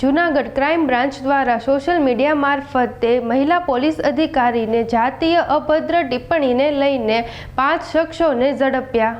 Junagadh crime branch દ્વારા social media મારફતે મહિલા પોલીસ અધિકારીને જાતીય અભદ્ર ટિપ્પણીને લઈને પાંચ શખ્સોને ઝડપ્યા.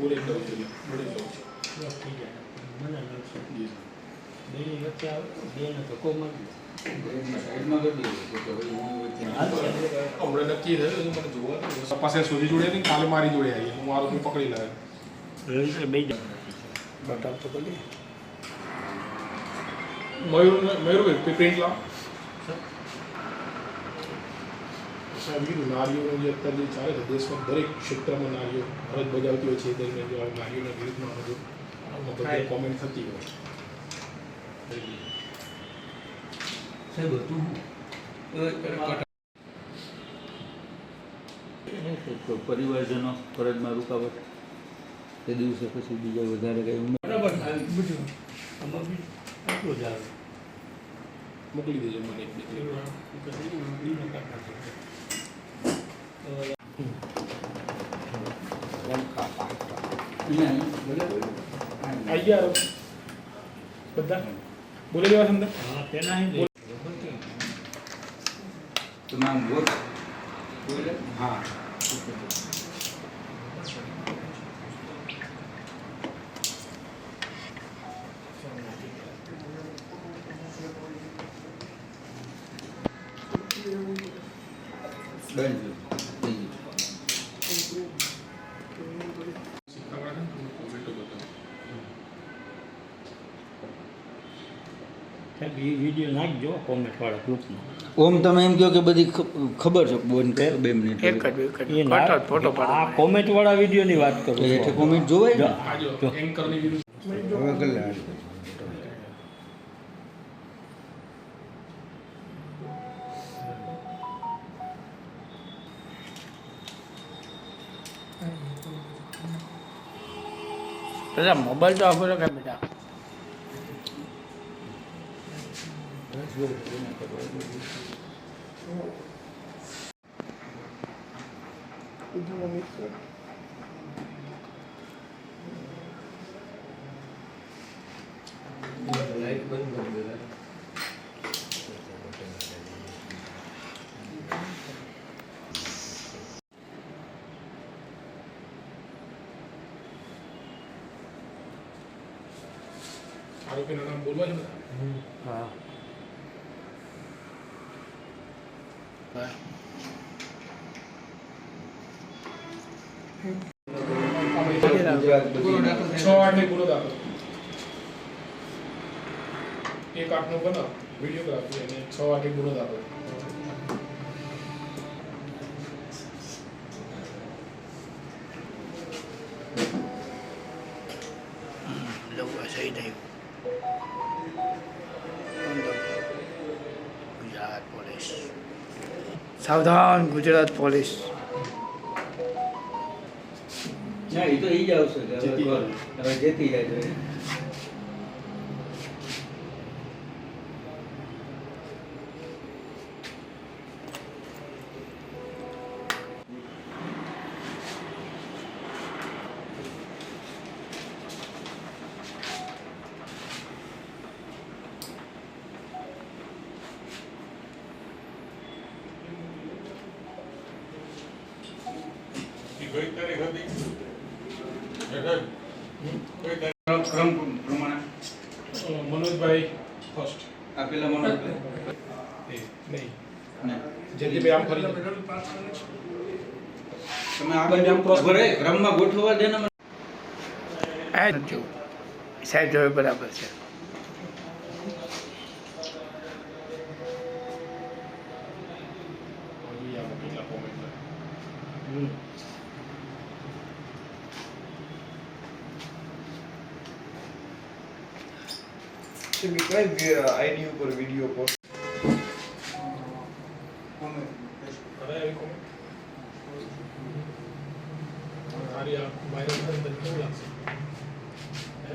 દઈએ તો હવે બોલી વચ્ચે હમણાં નક્કી થયું તો મને જોવા. પાસે સુધી જોડે નહીં કાલે મારી જોડે આવી હું મારું પકડી લાવ્યો. બે બતાવ તો કરી મયુર મયુર પ્રિન્ટ લાવ. સાહેબ નારીઓનું જે અત્યારે જે ચાલે છે દેશમાં દરેક ક્ષેત્રમાં નારીઓ ફરજ બજાવતી હોય છે એ દરમિયાન જો નારીઓના વિરુદ્ધમાં બધું કોમેન્ટ થતી હોય. સાહેબ હતું પરિવારજનો ફરજમાં રૂકાવટ. તે દિવસે પછી બીજા વધારે કઈ ઉમેર. બરાબર મોકલી દેજો મને એક બે આવી ગયા બધા બોલી દેવા અંદર હા પેલા અહીં તમામ વોટ હા બંધ થઈ સાહેબ એ વીડિયો નાખજો કોમેન્ટવાળા ગ્રુપમાં ઓમ તમે એમ કહો કે બધી ખબર છે. બોન કે બે મિનિટ. એક જ એક જ. ફોટો પાડો આ કોમેન્ટવાળા વિડીયોની વાત કરું છું. એટલે કોમેન્ટ જોવાય ને? આ જો એન્કરની વિરુદ્ધ હવે કલ્યાણ બધા મોબાઈલ તો આપો કે બેટા. આરોપીના નામ બોલવા છે બધા હા છ આઠ ને પૂરો દાખલો એક આઠ નો બનાવ, વિડીયોગ્રાફી અને છ આઠ પૂરો દાખલો સાવધાન ગુજરાત પોલીસ. ના એ તો એ જ આવશે કે હવે જીતી કોણ? હવે જેતી જાય ક્રમ પ્રમાણે. મનોજભાઈ ફર્સ્ટ આ પેલા મનોજભાઈ એ. નહીં. ને. જયંતિભાઈ આમ ફરી તમે આગળ આમ cross ભરે ક્રમમાં ગોઠવવા દે ને સાહેબ જોવે બરાબર છે. કઈ આઈડી ઉપર વીડિયો પોસ્ટ કરાય એવી comment? તારી આ viral થાય તો કેવું લાગશે હે?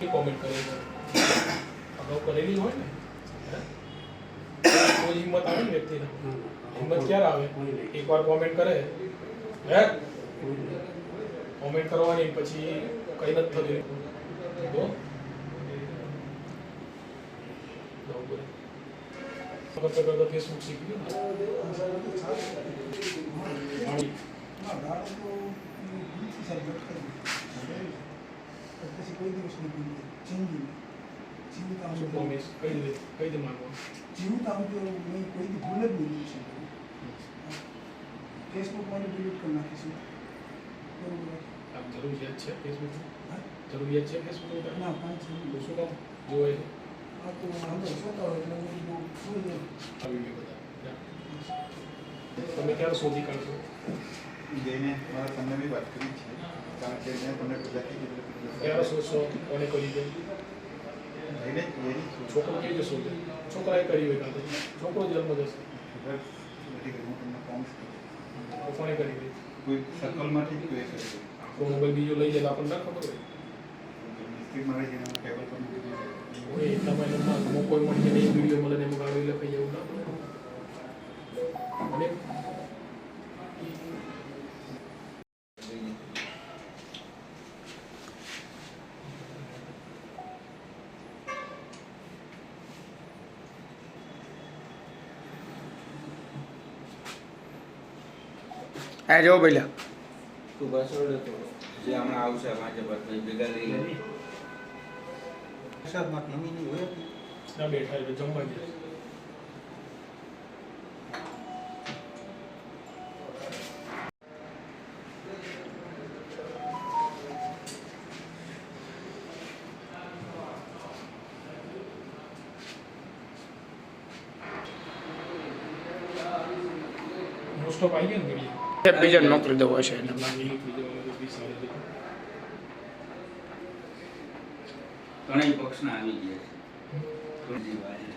એ comment કરે છે અગાઉ કરેલી હોય ને હે? કોઈ હિંમત આવે ને વ્યક્તિને હિંમત ક્યારે આવે? એકવાર કોમેન્ટ કરે. હે? કોમેન્ટ કરવાની પછી કઈ નથી થતું. તો? કરતા કરતા ફેસબુક શીખી ગયું. ને શું promise? કઈ રીતે કઈ રીતે માનવાનું? ફેસબુકમાં ડિલીટ કરી નાખીશું. બરોબર. આમ જરૂરિયાત છે ફેસબુક જરૂરિયાત છે ફેસબુક ના પાંચ તો શું કામ? જોવે આ તો હમણાં જોતા હોય એટલે મેં કીધું શું છે આ વીડિયો બધા તમે ક્યારે શોધી કાઢશો? જઈને મારા તમને બી વાત કરી છે. કારણ કે મેં તમને ગુજરાતી ક્યારે શોધશો? કોને કરી દે છોકરો કેવી રીતે શોધે? છોકરાએ કરી હોય કાં છોકરો જન્મ જશે બધી તો કોને કરી દે કોઈ સર્કલમાંથી કોઈ કરી મોબાઈલ બીજો લઈ જાય તો આપણને ના ખબર હોય મિસ્ત્રી મારે જેને હું ટેબલ પર મૂકી દીધું ઓય એટલા મહિનામાં કોઈ જાય વીડિયો મળે ને એમાં ગાડી લખાઈ એવું ના અને આ જો પહેલા તું પાછળ હતો જે હમણાં આવશે પાંચ પછી ભેગા લઈ લે નમી ની હોય. ના બેઠા એટલે જમવા જાય મોસ્ટ ઓફ આવી ગયા ને બીજાને મોકલી દેવો છે એને ત્રણેય પક્ષના આવી ગયા છે.